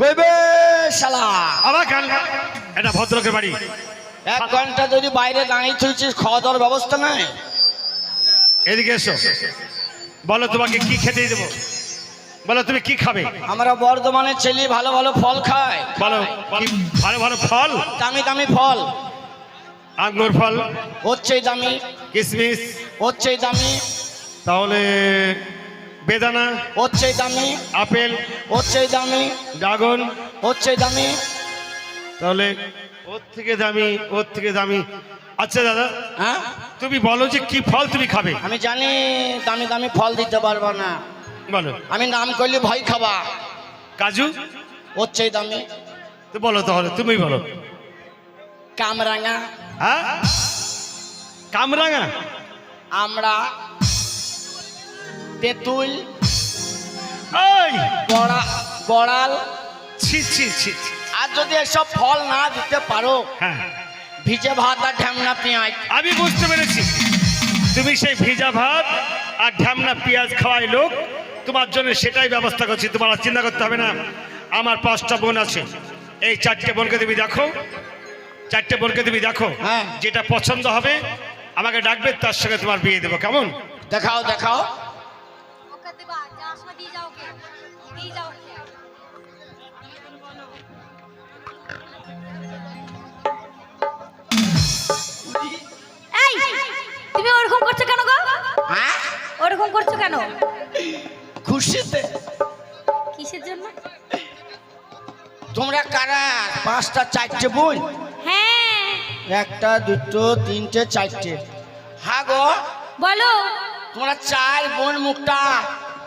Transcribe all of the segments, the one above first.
কইবে শালা? আবার গান এটা ভদ্রলোকের বাড়ি। এক ঘণ্টা যদি বাইরে দাঁড়িয়ে থুইছিস খাওয়া দাওয়ার ব্যবস্থা নাই? এদিকে এসো। বলো তোমাকে কি খেতে দেবো? বলো তুমি কি খাবে? আমরা বর্ধমানের ছেলে ভালো ভালো ফল খায় বলো ভালো ভালো ফল? দামি দামি ফল। আঙ্গুর ফল। হচ্ছে দামি। কিশমিশ হচ্ছে দামি। তাহলে বেদানা হচ্ছে দামি। আপেল হচ্ছে দামি। ড্রাগন। হচ্ছে দামি। তাহলে ওর থেকে দামি ওর থেকে দামি। আচ্ছা দাদা হ্যাঁ? তুমি বলো যে কি ফল তুমি খাবে? আমি জানি দামি দামি ফল দিতে পারব না। বলো। আমি নাম করলে ভয় খাবা। কাজু? ওর হচ্ছে দামি। তো বলো তাহলে তুমি বলো। কামরাঙা। হ্যাঁ? কামরাঙা? আমরা তেঁতুল। বড়াল। ছি ছি ছি ছি। আর যদি এসব ফল না দিতে পারো হ্যাঁ। ভিজে ভাত আর ঢ্যামনা পেঁয়াজ। আমি বুঝতে পেরেছি। তুমি সেই ভিজা ভাত আর ঢ্যামনা পেঁয়াজ খাওয়াই লোক। তোমার জন্য সেটাই ব্যবস্থা করছি তোমার আর চিন্তা করতে হবে না। আমার পাঁচটা বোন আছে। এই চারটে বোনকে তুমি দেখো। চারটে বোনকে তুমি দেখো। হ্যাঁ। যেটা পছন্দ হবে আমাকে ডাকবে তার সঙ্গে তোমার বিয়ে দেবো। কেমন? দেখাও দেখাও। দিয়ে যাও এই তুমি ওরকম করছ কেন গো? হ্যাঁ? ওরকম করছ কেন? খুশিতে। কিসের জন্য? তোমরা কারা? পাঁচটা চারটে বোন হ্যাঁ। একটা দুটো তিনটে চারটে। হ্যাঁ গো। বলো। তোমরা চার বোন মুখটা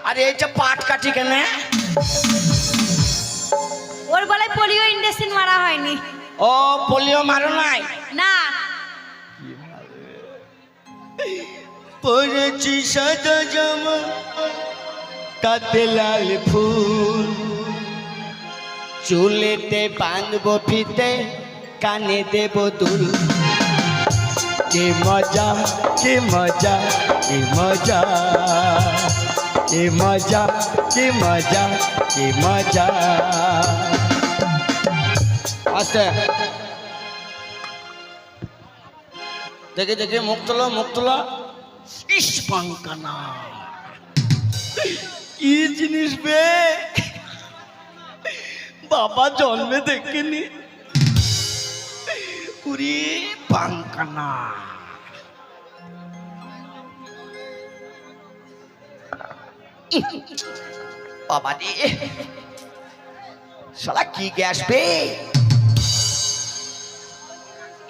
আর এইটা পাট কাটি কেন ওর গলায় পোলিও ইন্ডেসিন মারা হয়নি। ও পোলিও মারো নাই? না। পড়েছি সাদা জামা তাতে লাল ফুল। চুলেতে বাঁধবো ফিতে কানে দেব দুল। কি মজা কি মজা কি মজা। কি মজা কি মজা কি মজা। আস্তে দেখে দেখে, মুখ তোলো মুখ তোলো। ইস, পাঙ্কানা। কি জিনিস বে? বাবা জন্মে দেখেনি। পুরি পাঙ্কানা। বাবা রে। শালা কি গ্যাস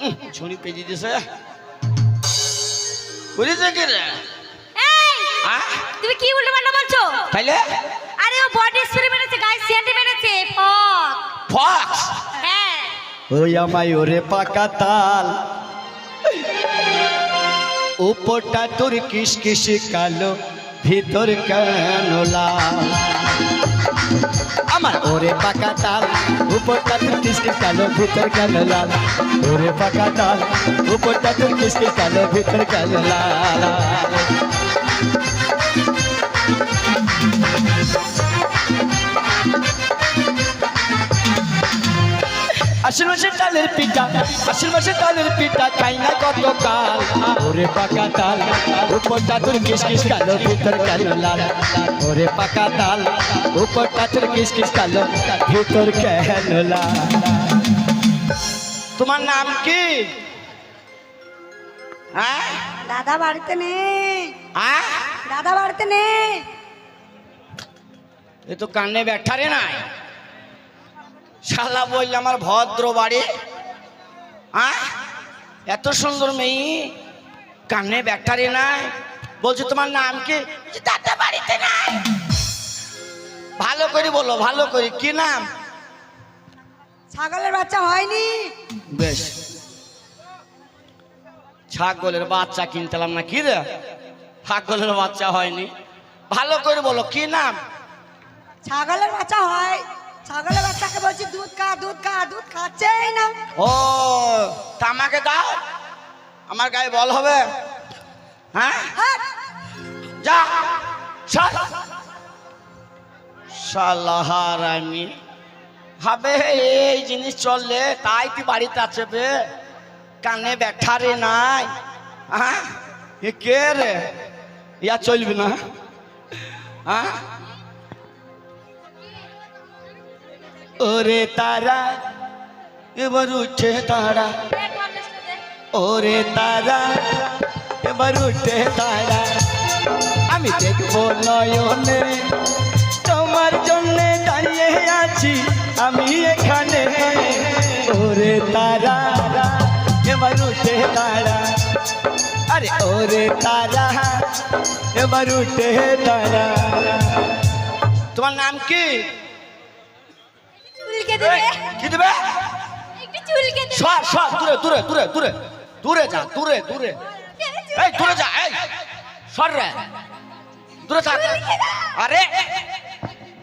উম, ঝুড়ি পেঁচিয়ে দিছে। বুঝেছে কি রে তুমি কি উল্টো পাল্টা বলছো? তাইলে? আরে ও বডি স্প্রে মেরেছে গায়ে সেন্ট মেরেছে ফক। ফক্স হ্যাঁ। ওই আমায় ওরে পাকা তাল। উপরটা তোর কিস কিস কালো। ভিতর কেন আমার ওরে পাকা তাল উপরটা তোর কিস কিস কালো, ভিতর কেন লাল? ওরে পাকা তাল উপরটা তোর কিস কিস কালো, ভিতর কেন লাল? আশ্বিন মাসের তালের পিঠা আশ্বিন মাসের তালের পিঠা খাই না কত কাল ওরে পাকা তাল উপরটা তোর কিস কিস কালো ভিতর কালো লাল। ওরে পাকা তাল উপরটা তোর কিস কিস কালো ভিতর কেন লাল? তোমার নাম কি? হ্যাঁ? দাদা বাড়িতে নেই। হ্যাঁ? দাদা বাড়িতে নেই। এ তো কানে ব্যাঠা রে নাই। শালা বললে আমার ভদ্র বাড়ি। হ্যাঁ এত সুন্দর মেয়ে কানে ব্যাটারি নাই। বলছে তোমার নাম কি? দাদা বাড়িতে নাই। ভালো করে বলো ভালো করে কি নাম? ছাগলের বাচ্চা হয়নি। বেশ। ছাগলের বাচ্চা কিনতেলাম না কি রে? ছাগলের বাচ্চা হয়নি। ভালো করে বলো কি নাম? ছাগলের বাচ্চা হয় ছাগলের বাচ্চাকে বলছি দুধ খা দুধ খা দুধ খাচ্ছেই না। ও তা আমাকে দাও। আমার গায়ে বল হবে। হ্যাঁ? হাট! যা। চল। সালাহার আমি। হবে এই জিনিস চললে তাই তুই বাড়িতে আছে বে। কানে ব্যাঠা রে নাই। হ্যাঁ এ কে রে? ইয়া চলবি না। হ্যাঁ ওরে তারা এবার উঠে তারা ওরে তারা এবার উঠে তারা আমি দেখব নয়নে তোমার জন্য দাঁড়িয়ে আছি আমি এখানে। ওরে তারা এবার উঠে তারা। আরে ওরে তারা এবার উঠে তারা। তোমার নাম কি? চুলকে এই, দেবে? কি দেবে? একটু চুলকে দেবে সর সর দূরে দূরে দূরে দূরে। দূরে যা দূরে দূরে। এই দূরে যা এই। সর রে। দূরে থাক আরে।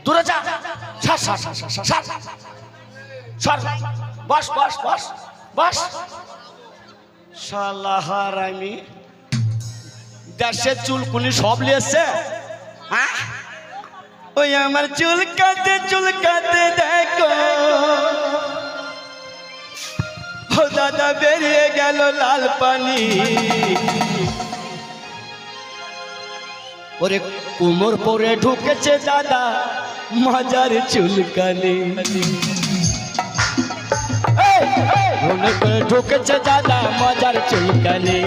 দূরে যা। সর সর সর সর সর সর। সর। বস বস বস বস। শালাহার আমি। দেশের চুলকুনি সব লিয়েছে। হ্যাঁ? ওই আমার চুলকাতে চুলকাতে দেখো ও দাদা বেরিয়ে গেল লাল পানি ওরে কুমোর পরে ঢুকেছে দাদা মজার চুলকানি এই, এই, কুমোর পরে ঢুকেছে দাদা মজার চুলকানি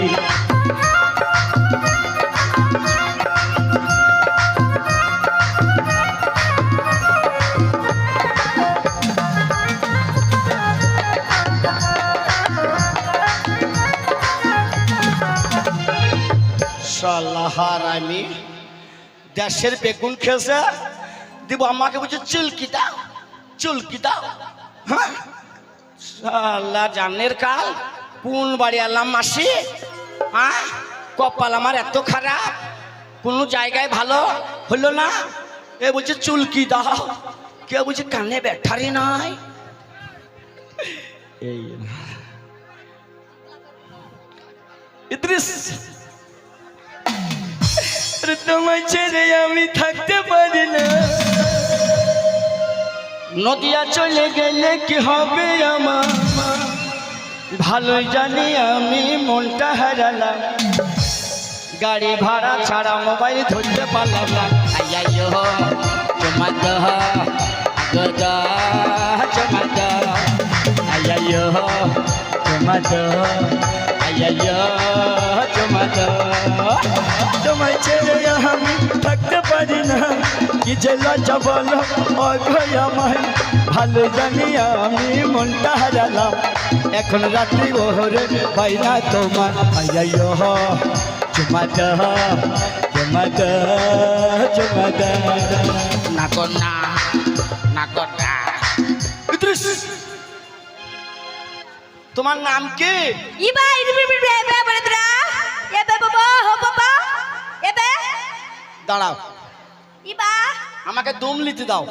সাল্লাহার আমি দেশের বেগুন খেয়েছে দিব, আমাকে বলছে, চুলকি দাও চুলকি দাও। হ্যাঁ? সাল্লাহ জানের কাল কোন বাড়ি আলাম মাসি। হ্যাঁ কপাল আমার এত খারাপ, কোনো জায়গায় ভালো হলো না। এ বলছে, চুলকি দাও। কেউ বলছে, কানে ব্যাঠারি নাই। এই ইদ্রিস তোমায় ছেড়ে আমি থাকতে পারি না। নদিয়া চলে গেলে কি হবে আমার ভালোই জানি আমি মনটা হারালাম। গাড়ি ভাড়া ছাড়া মোবাইল ধরতে পারলাম না। আইয়াইয়ো তোমার দহ গদা তোমার দহ আইয়াইয়ো তোমার দহ আইয়াইয়ো তোমার দহ তোমায় ছেড়ে আমি থাকতে পারি না কি যে লজ্জা বলো অগয় আমায় ভালো জানি আমি মনটা হারালাম এখন রাত্রি ওহরে পাই না তোমার না কর না না কর না ইদ্রিস তোমার নাম কি? ইবা দাঁড়াও। ইবা। আমাকে দম লিতে দাও।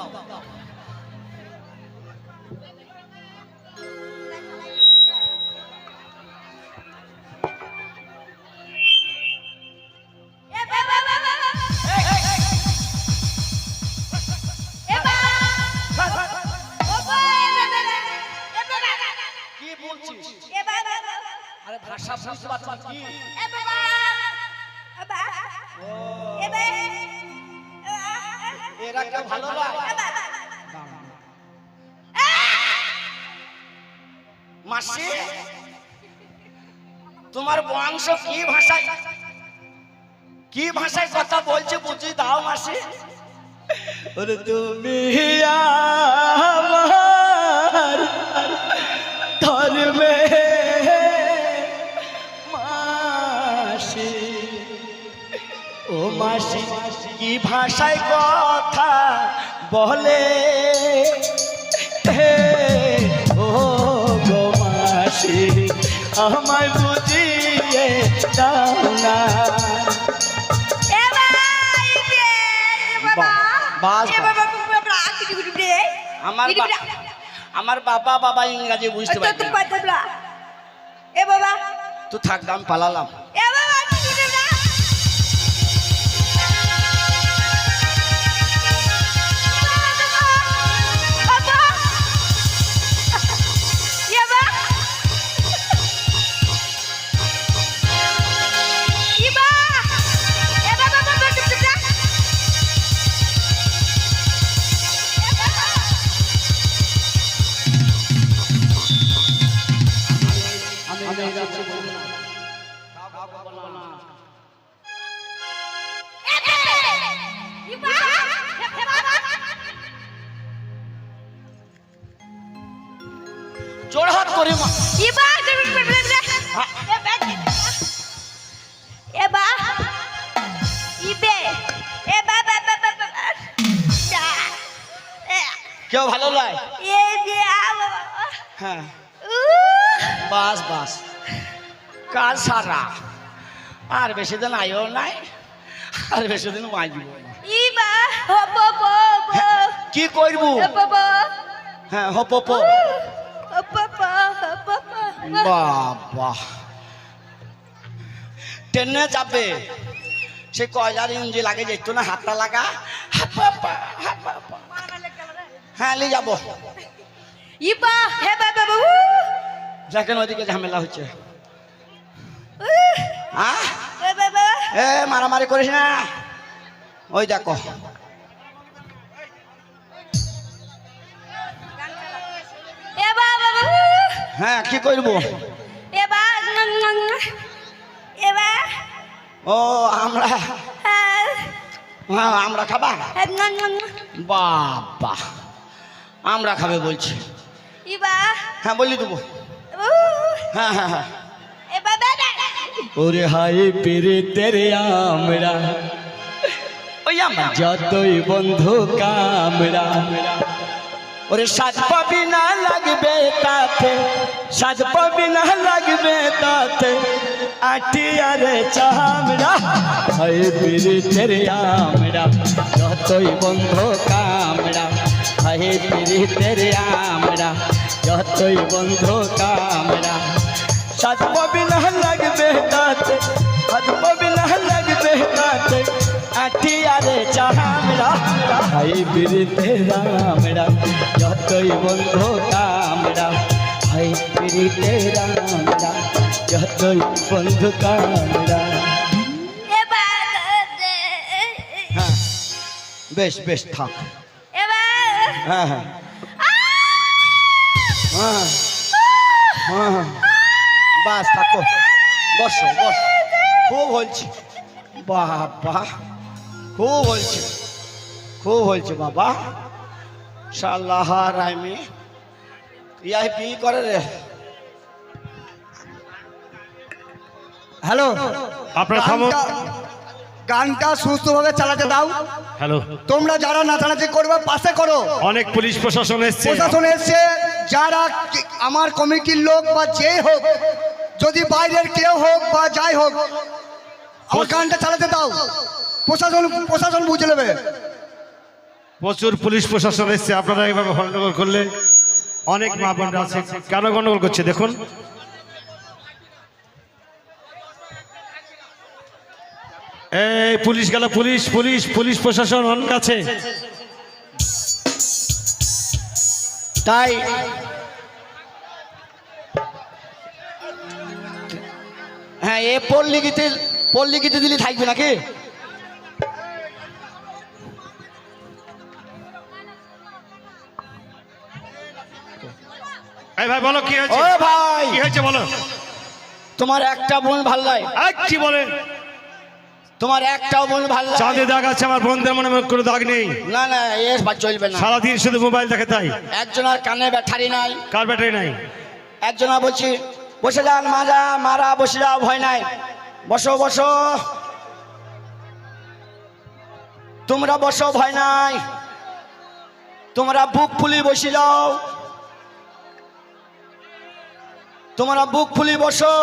ভাষা বুঝতে কি? এরা কেউ ভালো মাসি, তোমার বংশ কি ভাষায়? কি ভাষায় কথা বলছে বুঝি দাও মাসি। তুমি আমার মাসি কি ভাষায় কথা বলে? ও গো মাসি আমায় বুঝিয়ে দাও না। আমার আমার বাবা বাবা ইংরাজি বুঝতে তো পারি তো এ বাবা। তো থাক দাম পালালাম। জোড়হাত করে মা। ইবা এবা ইবে? এবা বা বা বা বা কেউ ভালো লাগে এ দিয়া হ্যাঁ। বাস বাস। কাল সারা। আর বেশি দিন আয়ও নাই আর বেশি দিন বাঁচব হপ কি করব? হ্যাঁ হপ বাবা। ট্রেনে যাবে। সে কয়লার ইঞ্জি লাগে যেত না হাতটা লাগা। হ্যাঁ নিয়ে যাব। দেখেন ওইদিকে ঝামেলা হচ্ছে। এ মারামারি করিস না। ওই দেখো। হ্যাঁ কি করব এবা এবা ও আমরা হ্যাঁ। আমরা খাবা? বাবা আমরা খাবে বলছি। ইবা হ্যাঁ বলি দেবো। হ্যাঁ হ্যাঁ হ্যাঁ। এবা ওরে হাই পেরে তেরে আমরা। ওই আমার। যতই বন্ধু কামরা। ওরে সাজ পাবি না লাগবে তাতে সাজ পাবি না লাগবে তাতে, আটি আরে চামড়া। হাই পেরে তেরে আমরা যতই বন্ধু কামরা হাই পেরে তেরে আমরা যতই বন্ধু কামরা সাজ পাবি না লাগবে তাতে সাজ পাবি না লাগবে তাতে, আটি আরে চামড়া। হাই পিরিতে রামড়া যতই বন্ধু কামড়া হাই পিরিতে রামড়া যতই বন্ধু কামড়া এবা হ্যাঁ বেশ বেশ থাক। হ্যাঁ। হ্যাঁ হ্যাঁ হ্যাঁ। বাস থাকো। বসো বস। খুব হলছে। বাবা খুব হলছে। খুব হলছে বাবা। সাল্লাহ রাইমি। ইয়াই পি করে রে। হ্যালো। আপনার গানটা গানটা সুস্থভাবে চালাতে দাও। হ্যালো। তোমরা যারা নাচানাচি করবে পাশে করো। অনেক পুলিশ প্রশাসন এসছে। প্রশাসন এসছে। যারা আমার কমিটির লোক বা যে হোক যদি বাইরের কেউ হোক বা যাই হোক আমার গানটা চালাতে দাও। প্রশাসন প্রশাসন বুঝে নেবে। প্রচুর পুলিশ প্রশাসন এসছে, আপনারা এইভাবে গন্ডগোল করলে অনেক মা বোনরা আছে। কেন গন্ডগোল করছে দেখুন। এই পুলিশ গেল, পুলিশ পুলিশ পুলিশ প্রশাসন অনেক আছে। তাই হ্যাঁ এ পল্লিগিতে পল্লিগিতে দিলে থাকবে নাকি? এই ভাই বলো কি ও হয়েছে ভাই! কি হয়েছে বলো? তোমার একটা বোন ভালো লাগে কি বলেন? তোমার একটাও বোন ভালো লাগে চাঁদে দাগ আছে আমার বোনদের মনে মনে কোনো দাগ নেই। না না এ চলবে না। সারাদিন শুধু মোবাইল দেখে তাই। একজনের কানে ব্যাঠারি নাই। কার ব্যাটারি নাই? একজনা বলছি বসে যান মাজা মারা বসে যাও ভয় নাই। বসো বসো। তোমরা বসো ভয় নাই। তোমরা বুক ফুলি বসে যাও। তোমরা বুক ফুলি বসো।